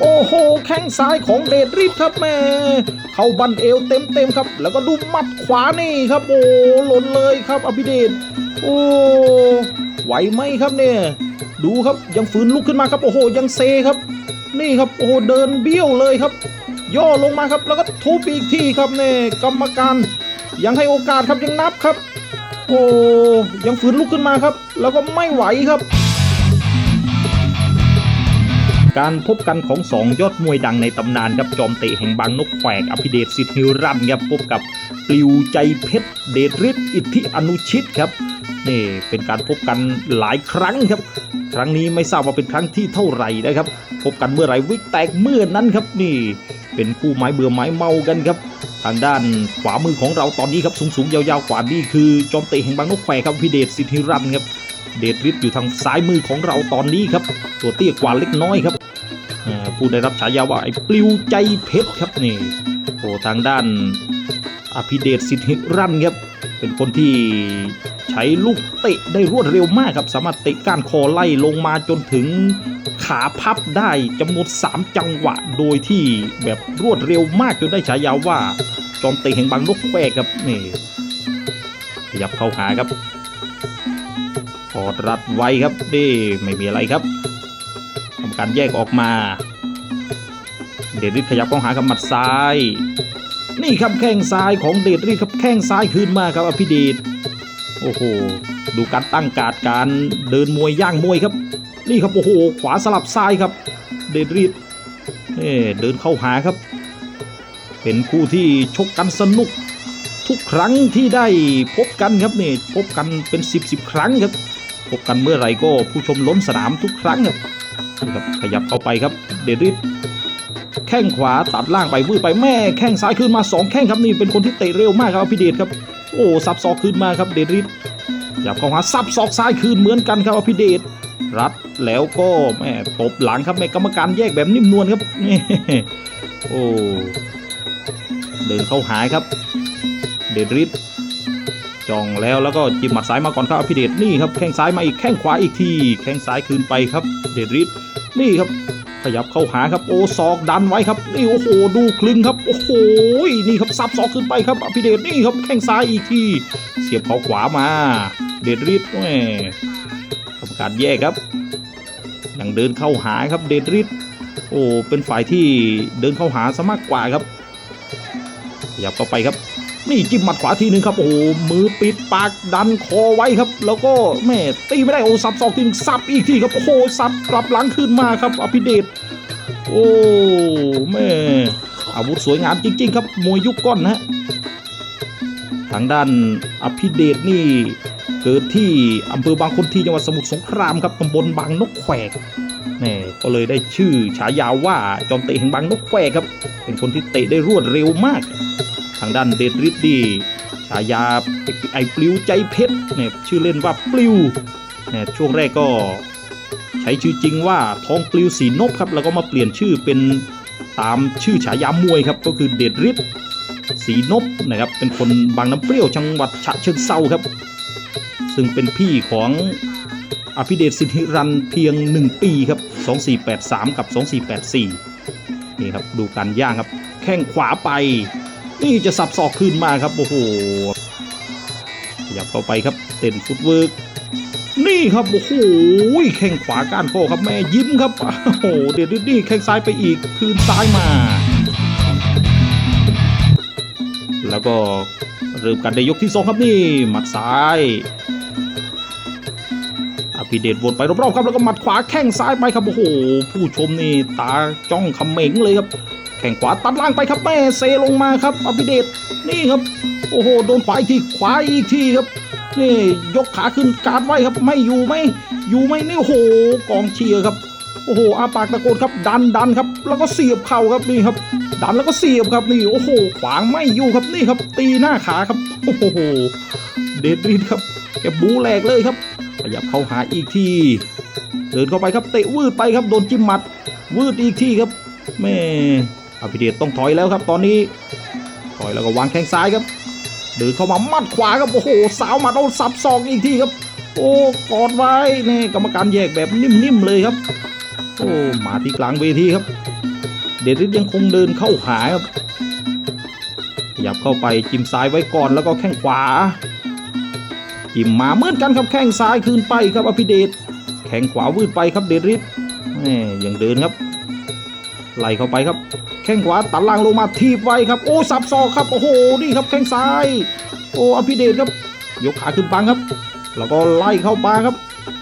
โอ้โห แข้งซ้ายของเดดริดครับแม่เข้าบันเอวเต็มเต็มๆครับ แล้วก็ดูมัดขวานี่ครับ โอ้หล่นเลยครับอภิเดชโอ้ไหวไหมครับเนี่ยดูครับยังฝืนลุกขึ้นมาครับ โอ้โห ยังเซครับ นี่ครับโอ้โหเดินเบี้ยวเลยครับ ย่อลงมาครับ แล้วก็ทุบอีกทีครับเนี่ยกรรมการยังให้โอกาสครับยังนับครับ โอ้ยังฝืนลุกขึ้นมาครับ แล้วก็ไม่ไหวครับ การพบกันของสองยอดมวยดังในตำนานครับจอมเตะแห่งบางนกแขวกอภิเดชสิทธิรันครับพบกับปลิวใจเพชรเดชฤทธิ์อิทธิอนุชิตครับนี่เป็นการพบกันหลายครั้งครับ ครั้งนี้ไม่ทราบว่าเป็นครั้งที่เท่าไหร่นะครับ พบกันเมื่อไหร่วิกแตกเมื่อนั้นครับนี่ เป็นคู่ไม้เบื่อไม้เมากันครับ ทางด้านขวามือของเราตอนนี้ครับสูงๆยาวๆกว่านี่คือจอมเตะแห่งบางนกแควครับพิเดชสิทธิรันครับ เดชฤทธิ์อยู่ทางซ้ายมือของเราตอนนี้ครับ ตัวเตี้ยกว่าเล็กน้อยครับผู้ได้รับฉายาว่าไอ้ปลิวใจเพชรครับนี่โอ้ทางด้านอภิเดชสิทธิรันครับเป็นคนที่ใช้ลูกเตะได้รวดเร็วมากครับ สามารถเตะก้านคอไล่ลงมาจนถึงขาพับได้จำนวน3จังหวะโดยที่แบบรวดเร็วมากจนได้ฉายาว่าจอมเตะแห่งบางนกแควครับนี่ขยับเข้าหาครับ อดรัดไว้ครับนี่ไม่มีอะไรครับทำการแยกออกมา เดชฤทธิ์ขยับเข้าหากับหมัดซ้าย นี่ครับแข้งซ้ายของเดชฤทธิ์ครับแข้งซ้ายคืนมาครับอภิเดชโอ้โหดูการตั้งการดการเดินมวยย่างมวยครับ นี่ครับโอ้โหขวาสลับซ้ายครับ เดดรีดเอ่เดินเข้าหาครับ เป็นคู่ที่ชกกันสนุกทุกครั้งที่ได้พบกันครับนี่พบกันเป็นสิบสิบครั้งครับ พบกันเมื่อไหร่ก็ผู้ชมล้นสนามทุกครั้งครับขยับเข้าไปครับเดดรีดแข้งขวาตัดล่างไปวืดไปแม่แข้งซ้ายขึ้นมาสองแข้งครับนี่เป็นคนที่เตะเร็วมากครับพี่เดชครับ โอ้สับศอกขึ้นมาครับเดดริดขยับเข้าหาสับศอกซ้ายคืนเหมือนกันครับอภิเดชรัดแล้วก็แม่ตบหลังครับแม่กรรมการแยกแบบนิ่มนวลครับโอ้เดินเข้าหาครับ เดดริด จองแล้วแล้วก็จิ้มหมัดซ้ายมาก่อนครับอภิเดชนี่ครับแข้งซ้ายมาอีกแข้งขวาอีกทีแข้งซ้ายคืนไปครับเดดริดนี่ครับขยับเข้าหาครับโอ้ศอกดันไว้ครับนี่โอ้โหดูคลึงครับโอ้โหนี่ครับซับศอกขึ้นไปครับอภิเดชนี่ครับแข้งซ้ายอีกทีเสียบเขาขวามา เดดริดแม่กรรมการแยกครับยังเดินเข้าหาครับเดดริดโอ้เป็นฝ่ายที่เดินเข้าหาซะมากกว่าครับขยับเข้าไปครับ นี่จิ้มหมัดขวาทีหนึ่งครับโอ้โหมือปิดปากดันคอไว้ครับ แล้วก็แม่ตีไม่ได้โอ้สับศอกทีหนึงสับอีกทีครับโอ้โหสับกลับหลังขึ้นมาครับอภิเดชโอ้แม่อาวุธสวยงามจริง ๆ ครับมวยยุคก้อนนะฮะทางด้านอภิเดชนี่เกิดที่อำเภอบางคนที่จังหวัดสมุทรสงครามครับตำบลบางนกแขวกนี่ก็เลยได้ชื่อฉายาว่าจอมเตะแห่งบางนกแขวกครับ เป็นคนที่เตะได้รวดเร็วมาก ทางด้านเดดริดดีฉายาไอปลิวใจเพชรเนี่ยชื่อเล่นว่าปลิวเนี่ยช่วงแรกก็ใช้ชื่อจริงว่าทองปลิวสีนพครับ แล้วก็มาเปลี่ยนชื่อเป็นตามชื่อฉายามวยครับก็คือเดดริดสีนพนะครับเป็นคนบางน้ำเปรี้ยวจังหวัดฉะเชิงเซาครับ ซึ่งเป็นพี่ของอภิเดชสิทธิรันเพียง 1 ปีครับ 2483 กับ 2484 นี่ครับ ดูการย่างครับ แข้งขวาไป นี่จะสับศอกขึ้นมาครับโอ้โหขยับเข้าไปครับเต้นฟุตเวิร์กนี่ครับโอ้โหแข้งขวาก้านคอครับแม่ยิ้มครับโอ้โหเด็ดดิแข้งซ้ายไปอีกคืนซ้ายมา แล้วก็เริ่มกันในยกที่สองครับนี่หมัดซ้ายอภิเดชวนไปรอบๆครับแล้วก็หมัดขวาแข้งซ้ายไปครับโอ้โหผู้ชมนี่ตาจ้องคำเขม็งเลยครับ แข้งขวาตัดล่างไปครับแม่เซลงมาครับอภิเดชนี่ครับ โอ้โหโดนขวาอีกทีขวาอีกทีครับนี่ยกขาขึ้นการดไว้ครับไม่อยู่ไหมอยู่ไหมนี่โอ้โหกองเชียร์ครับโอ้โหอาปากตะโกนครับดันดันครับ แล้วก็เสียบเข่าครับนี่ครับ ดันแล้วก็เสียบครับนี่โอ้โหขวางไม่อยู่ครับนี่ครับ ตีหน้าขาครับโอ้โหเดดริดครับแกบูแหลกเลยครับขยับเข้าหาอีกทีเดินเข้าไปครับเตะวืดไปครับโดนจิ้มหมัดวืดอีกทีครับแม่ อภิเดชต้องถอยแล้วครับตอนนี้ ถอยแล้วก็วางแข้งซ้ายครับเดินเข้ามามัดขวาครับโอ้โหสาวมัดเอาสับศอกอีกทีครับ โอ้กอดไว้นี่กรรมการแยกแบบนิ่มๆเลยครับ โอ้มาที่กลางเวทีครับ เดริสยังคงเดินเข้าหาครับขยับเข้าไปจิ้มซ้ายไว้ก่อนแล้วก็แข้งขวาจิ้มมาเหมือนกันครับแข้งซ้ายคืนไปครับอภิเดชแข้งขวาวืดไปครับเดริสแหมยังเดินครับไล่เข้าไปครับ แข้งขวาตัดล่างลงมาทีบไว้ครับโอ้สับศอกครับโอ้โหนี่ครับแข้งซ้าย โอ้อภิเดชครับยกขาขึ้นปังครับ แล้วก็ไล่เข้ามาครับ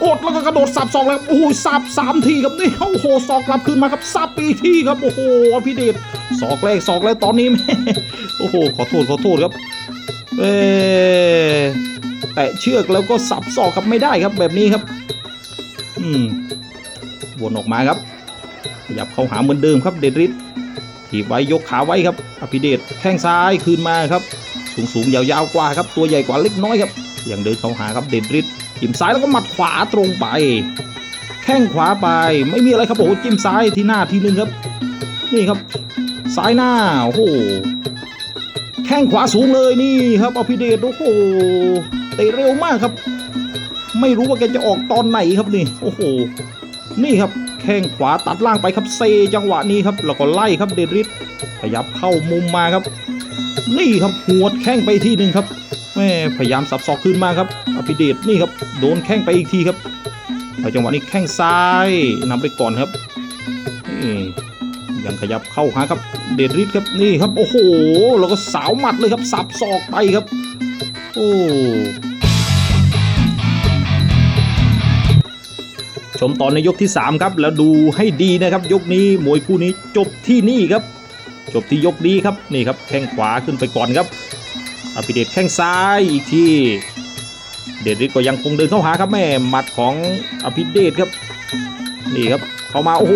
กดแล้วก็กระโดดสับศอกแล้วโอ้โหสับสามทีครับนี่โอ้โหศอกกลับคืนมาครับสับอีกทีครับโอ้โหอภิเดชศอกแรกศอกแล้วตอนนี้แม่โอ้โหขอโทษขอโทษครับเออแตะเชือกแล้วก็สับศอกครับไม่ได้ครับแบบนี้ครับ อืมวนออกมาครับขยับเข้าหาเหมือนเดิมครับเดดริส ถีบไว้ยกขาไว้ครับอภิเดชแข้งซ้ายคืนมาครับ สูงสูงๆยาวๆกว่าครับตัวใหญ่กว่าเล็กน้อยครับยังเดินเข้าหาครับเดดริสจิ้มซ้ายแล้วก็หมัดขวาตรงไป แข้งขวาไปไม่มีอะไรครับโอ้โหจิ้มซ้ายที่หน้าทีนึงครับ นี่ครับ ซ้ายหน้าโอ้โหแข้งขวาสูงเลยนี่ครับอภิเดชโอ้โหเตะเร็วมากครับ ไม่รู้ว่าแกจะออกตอนไหนครับนี่ โอ้โห นี่ครับ แข้งขวาตัดล่างไปครับเซจังหวะนี้ครับแล้วก็ไล่ครับเดดริสขยับเข้ามุมมาครับ นี่ครับหัวดแข้งไปที่หนึ่งครับแม่พยายามสับศอกขึ้นมาครับอภิเดชนี่ครับโดนแข้งไปอีกทีครับแล้วจังหวะนี้แข้งซ้ายนำไปก่อนครับนี่ยังขยับเข้าหาครับเดดริสครับนี่ครับโอ้โหแล้วก็สาวหมัดเลยครับสับศอกไปครับ โอ้ ชมตอนในยกที่ 3 ครับ แล้วดูให้ดีนะครับ ยกนี้มวยคู่นี้จบที่นี่ครับ จบที่ยกนี้ครับนี่ครับแข้งขวาขึ้นไปก่อนครับอภิเดชแข้งซ้ายอีกที เดชฤทธิ์ก็ยังคงเดินเข้าหาครับแม่หมัดของอภิเดชครับนี่ครับเข้ามาโอ้โห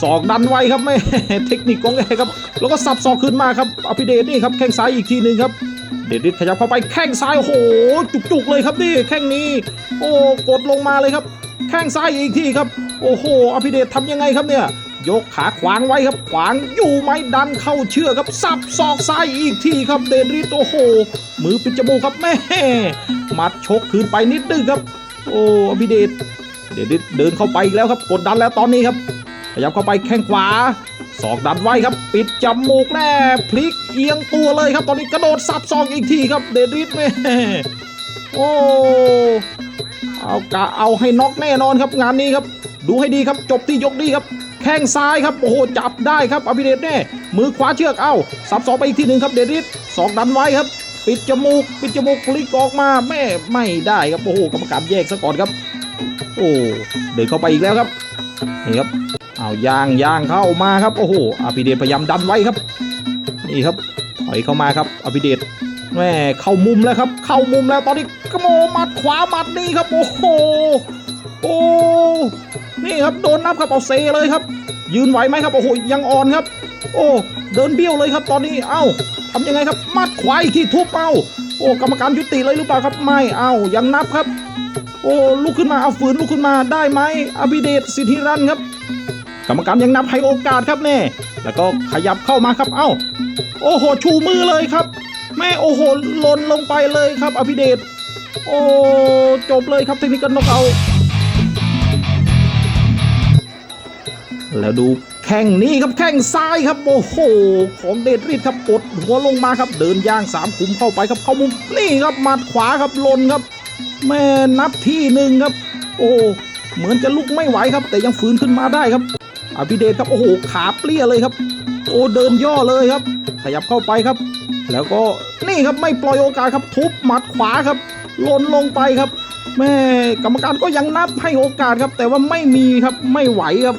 ศอกดันไว้ครับแม่เทคนิคของแกครับ แล้วก็สับศอกขึ้นมาครับอภิเดชนี่ครับแข้งซ้ายอีกทีหนึ่งครับ เดชฤทธิ์ขยับเข้าไปแข้งซ้ายโอ้โหจุกๆเลยครับนี่แข้งนี้ โอ้กดลงมาเลยครับ แข้งซ้ายอีกทีครับ โอ้โหอภิเดชทำยังไงครับเนี่ยยกขาขวางไว้ครับขวางอยู่ไหมดันเข้าเชือกครับสับศอกซ้ายอีกทีครับเดนริโอ้โห มือปิดจมูกครับแม่หมัดชกคืนไปนิดนึงครับ โอ้อภิเดชเดนริสเดินเข้าไปอีกแล้วครับกดดันแล้วตอนนี้ครับ ยับเข้าไปแข้งขวาศอกดันไว้ครับ ปิดจมูกแน่พลิกเอียงตัวเลยครับ ตอนนี้กระโดดสับศอกอีกทีครับ เดริสแม่โอ้เอากะเอาให้น็อกแน่นอนครับงานนี้ครับ ดูให้ดีครับจบที่ยกนี้ครับ แข้งซ้ายครับโอ้โหจับได้ครับอภิเดชแน่มือขวาเชือกเอาสับสองไปอีกทีหนึ่งครับเดริสสองดันไว้ครับ ปิดจมูก ปิดจมูกพลิกออกมาแม่ไม่ได้ครับโอ้โหกรรมการแยกซะก่อนครับ โอ้เดินเข้าไปอีกแล้วครับนี่ครับ เอาย่างย่างเข้ามาครับโอ้โหอภิเดชพยายามดันไว้ครับ นี่ครับถอยเข้ามาครับอภิเดชแม่เข้ามุมแล้วครับ เข้ามุมแล้วตอนนี้กระโมมัดขวามัดนี่ครับ โอ้โหโอ้นี่ครับโดนนับครับเอาเซเลยครับ ยืนไหวไหมครับโอ้โหยังอ่อนครับ โอ้เดินเบี้ยวเลยครับตอนนี้เอ้าทำยังไงครับมัดขวาอีกที่ทุบเป้าโอ้กรรมการยุติเลยหรือเปล่าครับไม่เอ้ายังนับครับ โอ้ลุกขึ้นมาเอาฝืนลุกขึ้นมาได้ไหมอภิเดชสิทธิรันครับ กรรมการยังนับให้โอกาสครับแน่แล้วก็ขยับเข้ามาครับ เอ้า โอ้โห ชูมือเลยครับ แม่โอ้โหหล่นลงไปเลยครับ อภิเดช โอ้จบเลยครับเทคนิคกันนกเอาแล้วดูแข้งนี้ครับแข้งซ้ายครับ โอ้โห ของเดชฤทธิ์ครับกดหัวลงมาครับ เดินย่างสามขุมเข้าไปครับเข้ามุมนี่ครับหมัดขวาครับลนครับ แม่นับที่หนึ่งครับ โอ้เหมือนจะลุกไม่ไหวครับ แต่ยังฝืนขึ้นมาได้ครับ อภิเดชครับโอ้โหขาเปรี้ยเลยครับ โอ้เดินย่อเลยครับ ขยับเข้าไปครับ แล้วก็นี่ครับไม่ปล่อยโอกาสครับ ทุบหมัดขวาครับหล่นลงไปครับแม่กรรมการก็ยังนับให้โอกาสครับ แต่ว่าไม่มีครับไม่ไหวครับ